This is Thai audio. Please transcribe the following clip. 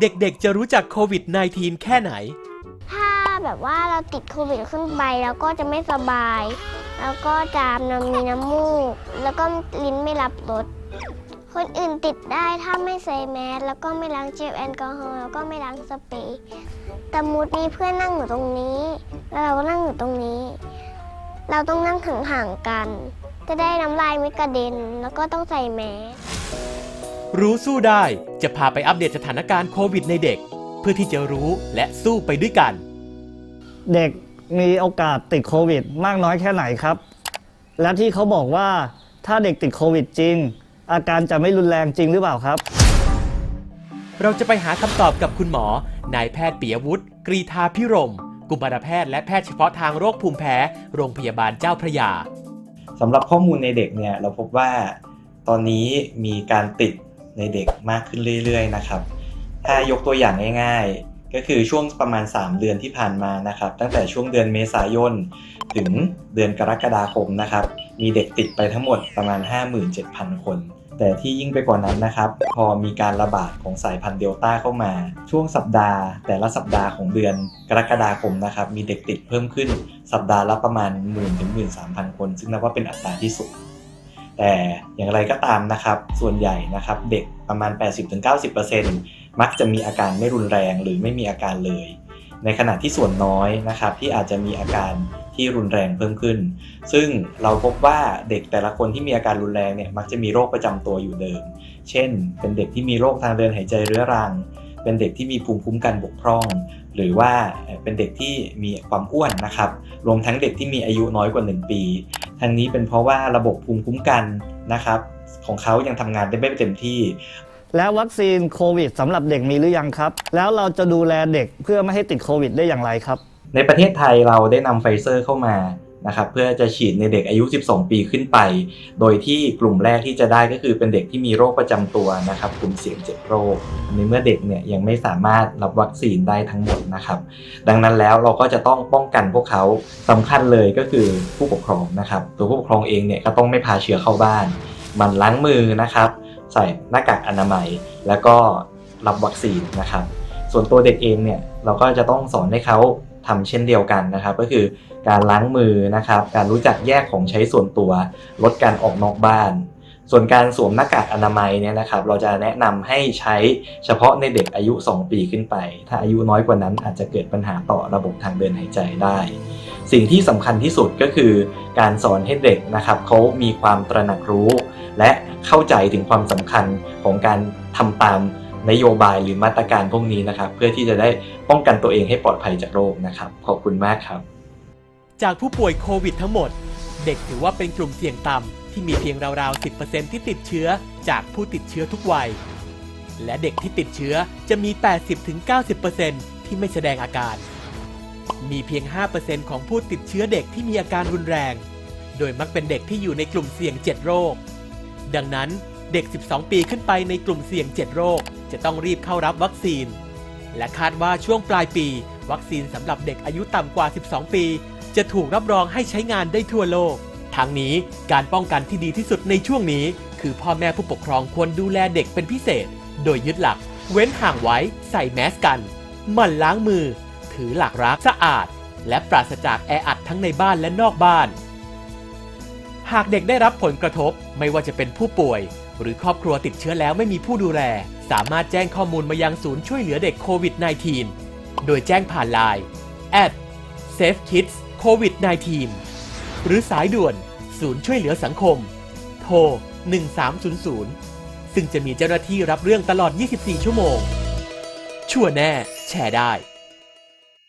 เด็กๆ จะรู้จักโควิด -19 แค่ไหน ถ้าแบบว่าเราติดโควิดขึ้นไปแล้วก็จะไม่สบาย แล้วก็จามน้ำมีน้ำมูก แล้วก็ลิ้นไม่รับรสคนอื่นติดได้ถ้าไม่ใส่แมสแล้วก็ไม่ล้างเจลแอลกอฮอล์แล้วก็ไม่ล้างสเปรย์แต่มูดนี้เพื่อนนั่งอยู่ตรงนี้ แล้วเราก็นั่งอยู่ตรงนี้ เราต้องนั่งห่างๆกัน จะได้น้ำลายไม่กระเด็น แล้วก็ต้องใส่แมส รู้สู้ได้จะพาไปอัปเดตสถานการณ์โควิดในเด็ก เพื่อที่จะรู้และสู้ไปด้วยกัน เด็กมีโอกาสติดโควิดมากน้อยแค่ไหนครับ และที่เขาบอกว่าถ้าเด็กติดโควิดจริง อาการจะไม่รุนแรงจริงหรือเปล่าครับ เราจะไปหาคำตอบกับคุณหมอ นายแพทย์ปิยวุฒิกรีธาพิรม กุมารแพทย์และแพทย์เฉพาะทางโรคภูมิแพ้ โรงพยาบาลเจ้าพระยาสำหรับข้อมูลในเด็กเนี่ยเราพบว่าตอนนี้มีการติด ในเด็กมากขึ้นเรื่อยๆนะครับ ถ้ายกตัวอย่างง่ายๆ ก็คือช่วงประมาณ 3 เดือนที่ผ่านมานะครับ ตั้งแต่ช่วงเดือนเมษายนถึงเดือนกรกฎาคมนะครับ มีเด็กติดไปทั้งหมดประมาณ 57,000 คน แต่ที่ยิ่งไปกว่านั้นนะครับ พอมีการระบาดของสายพันธุ์เดลต้าเข้ามา ช่วงสัปดาห์ แต่ละสัปดาห์ของเดือนกรกฎาคมนะครับ มีเด็กติดเพิ่มขึ้นสัปดาห์ละประมาณ 1 0 0 0 0ถึง13,000 คน ซึ่งนับว่าเป็นอัตราที่สูง แต่อย่างไรก็ตามนะครับ ส่วนใหญ่นะครับเด็กประมาณ 80-90%มักจะมีอาการไม่รุนแรงหรือไม่มีอาการเลย ในขณะที่ส่วนน้อยนะครับที่อาจจะมีอาการที่รุนแรงเพิ่มขึ้น ซึ่งเราพบว่าเด็กแต่ละคนที่มีอาการรุนแรงเนี่ยมักจะมีโรคประจำตัวอยู่เดิม เช่น เป็นเด็กที่มีโรคทางเดินหายใจเรื้อรัง เป็นเด็กที่มีภูมิคุ้มกันบกพร่อง หรือว่าเอ่อเป็นเด็กที่มีความอ้วนนะครับ รวมทั้งเด็กที่มีอายุน้อยกว่า 1 ปี ทั้งนี้เป็นเพราะว่าระบบภูมิคุ้มกันนะครับของเขายังทำงานได้ไม่เต็มที่ แล้ววัคซีนโควิดสำหรับเด็กมีหรือยังครับ แล้วเราจะดูแลเด็กเพื่อไม่ให้ติดโควิดได้อย่างไรครับ ในประเทศไทยเราได้นำไฟเซอร์เข้ามา นะครับเพื่อจะฉีดในเด็กอายุ 12 ปีขึ้นไป โดยที่กลุ่มแรกที่จะได้ก็คือเป็นเด็กที่มีโรคประจำตัวนะครับ กลุ่มเสี่ยงเจ็บโรค ในเมื่อเด็กเนี่ยยังไม่สามารถรับวัคซีนได้ทั้งหมดนะครับ ดังนั้นแล้วเราก็จะต้องป้องกันพวกเขาสำคัญเลยก็คือผู้ปกครองนะครับ ตัวผู้ปกครองเองเนี่ยก็ต้องไม่พาเชื้อเข้าบ้าน มันล้างมือนะครับ ใส่หน้ากากอนามัย แล้วก็รับวัคซีนนะครับ ส่วนตัวเด็กเองเนี่ยเราก็จะต้องสอนให้เขา ทำเช่นเดียวกันนะครับ ก็คือการล้างมือนะครับ การรู้จักแยกของใช้ส่วนตัว ลดการออกนอกบ้าน ส่วนการสวมหน้ากากอนามัยเนี่ยนะครับ เราจะแนะนำให้ใช้เฉพาะในเด็กอายุ 2 ปีขึ้นไป ถ้าอายุน้อยกว่านั้นอาจจะเกิดปัญหาต่อระบบทางเดินหายใจได้ สิ่งที่สำคัญที่สุดก็คือ การสอนให้เด็กนะครับเขามีความตระหนักรู้ และเข้าใจถึงความสำคัญของการทำตาม นโยบายหรือมาตรการพวกนี้นะครับ เพื่อที่จะได้ป้องกันตัวเองให้ปลอดภัยจากโรคนะครับ ขอบคุณมากครับ จากผู้ป่วยโควิดทั้งหมด เด็กถือว่าเป็นกลุ่มเสี่ยงต่ำที่มีเพียงราวๆ 10%ที่ติดเชื้อจากผู้ติดเชื้อทุกวัย และเด็กที่ติดเชื้อจะมี 80-90%ที่ไม่แสดงอาการ มีเพียง 5%ของผู้ติดเชื้อเด็กที่มีอาการรุนแรง โดยมักเป็นเด็กที่อยู่ในกลุ่มเสี่ยง 7 โรค ดังนั้นเด็ก 12 ปีขึ้นไปในกลุ่มเสี่ยง 7 โรค จะต้องรีบเข้ารับวัคซีน และคาดว่าช่วงปลายปี วัคซีนสำหรับเด็กอายุต่ำกว่า 12 ปี จะถูกรับรองให้ใช้งานได้ทั่วโลก ทั้งนี้การป้องกันที่ดีที่สุดในช่วงนี้ คือพ่อแม่ผู้ปกครองควรดูแลเด็กเป็นพิเศษ โดยยึดหลัก เว้นห่างไว้ ใส่แมสกันหมั่นล้างมือ ถือหลักรักสะอาด และปราศจากแออัดทั้งในบ้านและนอกบ้าน หากเด็กได้รับผลกระทบ ไม่ว่าจะเป็นผู้ป่วย หรือครอบครัวติดเชื้อแล้วไม่มีผู้ดูแล สามารถแจ้งข้อมูลมายังศูนย์ช่วยเหลือเด็กโควิด -19 โดยแจ้งผ่านไลน์ at Safe Kids COVID 19หรือสายด่วน ศูนย์ช่วยเหลือสังคม โทร 1300 ซึ่งจะมีเจ้าหน้าที่รับเรื่องตลอด 24 ชั่วโมง ชัวแน่ แชร์ได้